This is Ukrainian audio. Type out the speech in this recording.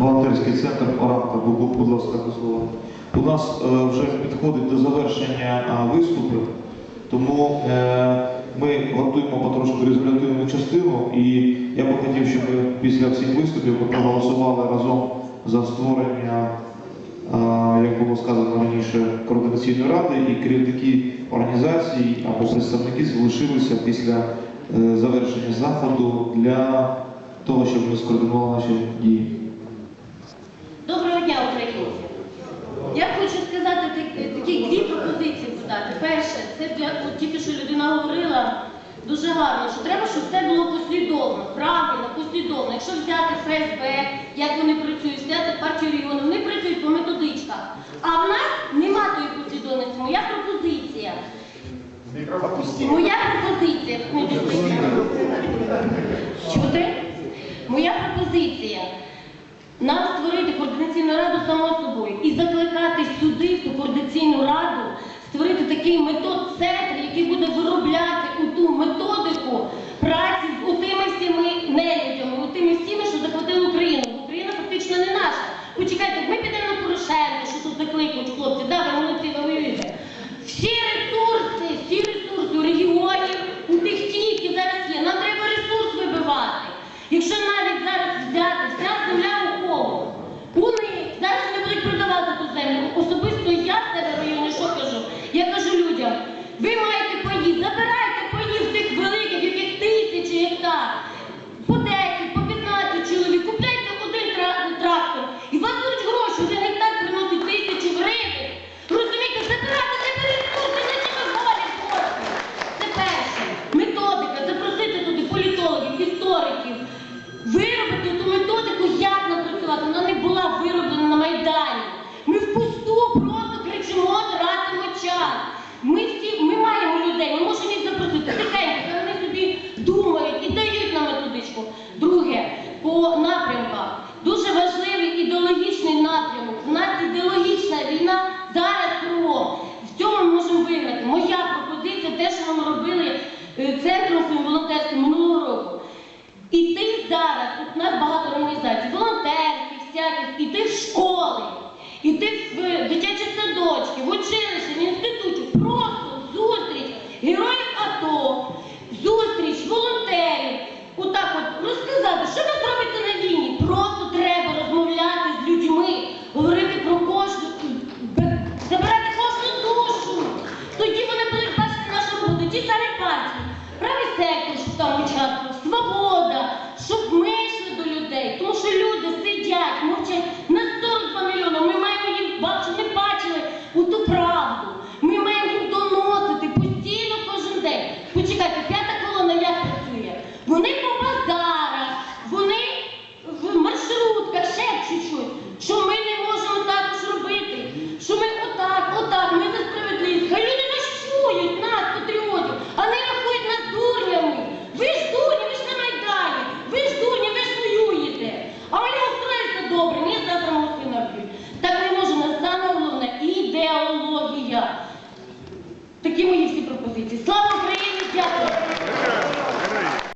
волонтерський центр Оранка. Будь ласка, до слова. У нас е, вже підходить до завершення е, виступів, тому е, ми готуємо потрошку резолютивну частину, і я би хотів, щоб після всіх виступів проголосували разом за створення, як було сказано раніше, координаційної ради, і керівники організацій або представники залишилися після завершення заходу для того, щоб ми скоординували наші дії. Перше, це для от тільки що людина говорила дуже гарно, що треба, щоб все було послідовно, правильно, послідовно. Якщо взяти ФСБ, як вони працюють, взяти партію регіону, вони працюють по методичках. А в нас нема тої послідовності. Моя пропозиція. Моя пропозиція. Чути? Моя пропозиція. Нам створити координаційну раду само собою і закликати сюди, в ту координаційну раду, створити такий метод центр, який буде виробляти у ту методику праці з тими всіми нелюдями, тими всіми, що захватили Україну. Україна фактично не наша. Почекайте, ми підемо на Порошенко, що тут закликають хлопці, працювати. Вона іти в школи, іти в е, дитячі садочки, в училище, в інституті, просто зустріч героїв АТО, зустріч волонтерів. Отак от розказати, що ви робите на війні. Просто треба розмовляти з людьми, говорити про кожну, забирати кожну душу. Тоді вони будуть бачити нашу роботу, ті самі партії. Правий сектор, щоб там участвував, свобода, щоб ми йшли до людей. Тому що люди сидять, мовчать на 42 мільйони. Ми маємо їм бачити, не бачили у ту правду. Ми маємо їм доносити постійно кожен день. Почекайте, п'ята колона як працює? Вони по базарах, вони в маршрутках, ще чуть-чуть. Що ми не можемо також робити. Що ми отак, отак, ми за справедливість. Хай люди нас чують, нас, патріотів, а не рахують нас дурнями. Ви ж дурні, ви ж на Майдані, ви ж дурні, ви ж воюєте. А вони устроїться добре, ні, завтра мого сина б'ють. Так не може, нас саме головне Такі мої всі пропозиції. Слава Україні! Дякую!